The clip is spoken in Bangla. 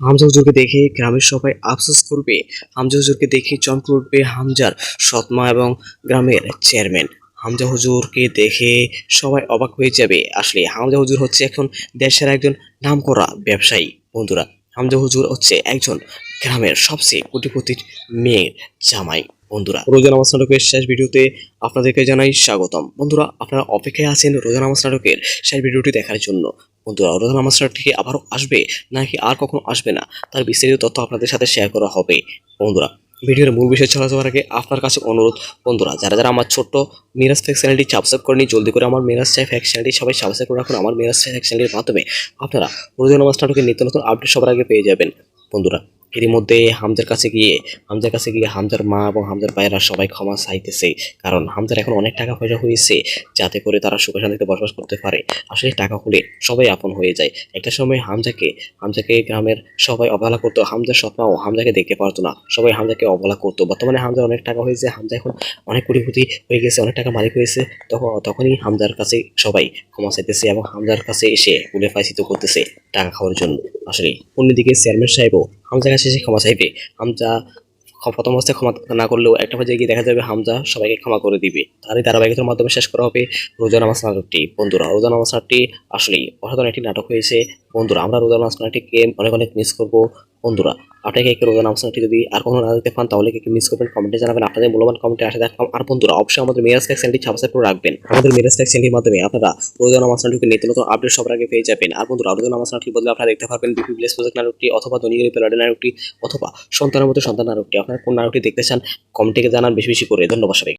হামজা হুজুরকে দেখে গ্রামের সবাই আফসোস করবে। হামজা হুজুরকে দেখে চমকে উঠবে হামজার সৎমা এবং গ্রামের চেয়ারম্যান। হামজা হুজুরকে দেখে সবাই অবাক হয়ে যাবে। আসলে হামজা হুজুর হচ্ছে এখন দেশের একজন নামকরা ব্যবসায়ী। বন্ধুরা, হামজা হুজুর হচ্ছে একজন গ্রামের সবচেয়ে কোটিপতির মেয়ের জামাই। বন্ধুরা, রোজা নামাজ নাটকের শেষ ভিডিওতে আপনাদেরকে জানাই স্বাগতম। বন্ধুরা, আপনারা অপেক্ষায় আছেন রোজা নামাজ নাটকের শেষ ভিডিওটি দেখার জন্য। বন্ধুরা রোজা নামাজ থেকে আবারও আসবে নাকি আর কখনো আসবে না? তার বিস্তারিত তথ্য আপনাদের সাথে শেয়ার করা হবে। বন্ধুরা, ভিডিওর মূল বিষয় চলে যাওয়ার আগে আপনার কাছে অনুরোধ, বন্ধুরা, যারা যারা আমার ছোট্ট মিরাজ ফ্যাক চ্যানেলটি সাবস্ক্রাইব করেনি জলদি করে আমার মিরাজ চাই ফ্যাক চ্যানেলটি সবাই সাবস্ক্রাইব করে রাখুন। আমার মিরাজ চাই ফ্যাক্স চ্যানেলের মাধ্যমে আপনারা রোজা নামাজ নাটকের নিত্য নতুন আপডেট সবার আগে পেয়ে যাবেন। বন্ধুরা এরই মধ্যে হামজার কাছে গিয়ে, হামজার কাছে গিয়ে হামজার মা এবং হামজার ভাইয়েরা সবাই ক্ষমা চাইতেছে। কারণ হামজার এখন অনেক টাকা পয়সা হয়েছে, যাতে করে তারা সুখে শান্তিতে বসবাস করতে পারে। আসলে টাকা হলে সবাই আপন হয়ে যায়। একটা সময় হামজাকে হামজাকে গ্রামের সবাই অবহেলা করতো। হামজার স্বপ্নাও হামজাকে দেখতে পারতো না। সবাই হামজাকে অবহেলা করতো। বর্তমানে হামজার অনেক টাকা হয়েছে। হামজা এখন অনেক কোটিপতি হয়ে গেছে, অনেক টাকা মালিক হয়েছে। তখন তখনই হামজার কাছে সবাই ক্ষমা চাইতেছে এবং হামজার কাছে এসে উলে ফাইসিত করতেছে। টাকা খাওয়ার জন্য। আসলে অন্যদিকে চেয়ারম্যান সাহেবও হামজা কাছে এসে ক্ষমা চাইবে। হামজা প্রথম অবস্থায় ক্ষমা না করলেও একটা পর্যায়ে গিয়ে দেখা যাবে হামজা সবাইকে ক্ষমা করে দিবে। তারই ধারাবাহিকতার মাধ্যমে শেষ করা হবে রোজা নামাজ নাটকটি। বন্ধুরা, রোজা নামাজ নাটকটি আসলেই অসাধারণ একটি নাটক হয়েছে। বন্ধুরা, আমরা রোজা নামাজ নাটকটিকে অনেক অনেক মিস করব? বন্ধুরা আপনাকে কে রোজা নামাজ নাটকটি যদি আর কোনো না দেখতে পান, তাহলে কে মিস করবেন কমেন্টে জানাবেন। আপনাদের মূল্যবান কমেন্টে আসে দেখাম আর বন্ধুরা, অবশ্যই আমাদের মিরাজ ট্যাক্স সাবস্ক্রাইব করে রাখবেন। আমাদের মিরাজ ট্যাক্স মাধ্যমে আপনারা রোজা নামাজ নাটকের নিত্য নতুন আপডেট সবার আগে পেয়ে যাবেন। আর বন্ধুরা রোজা নামাজ নাটকটি বদলে আপনারা দেখতে পারবেন বিপি প্লেস প্রজেক্ট নাটকটি অথবা দনিগরি পেলাডে নাটকটি অথবা সন্তানের মতো সন্তান নাটকটি। আপনারা কোন নাটকটি দেখতে চান কমেন্টে জানান বেশি বেশি করে। ধন্যবাদ সবাই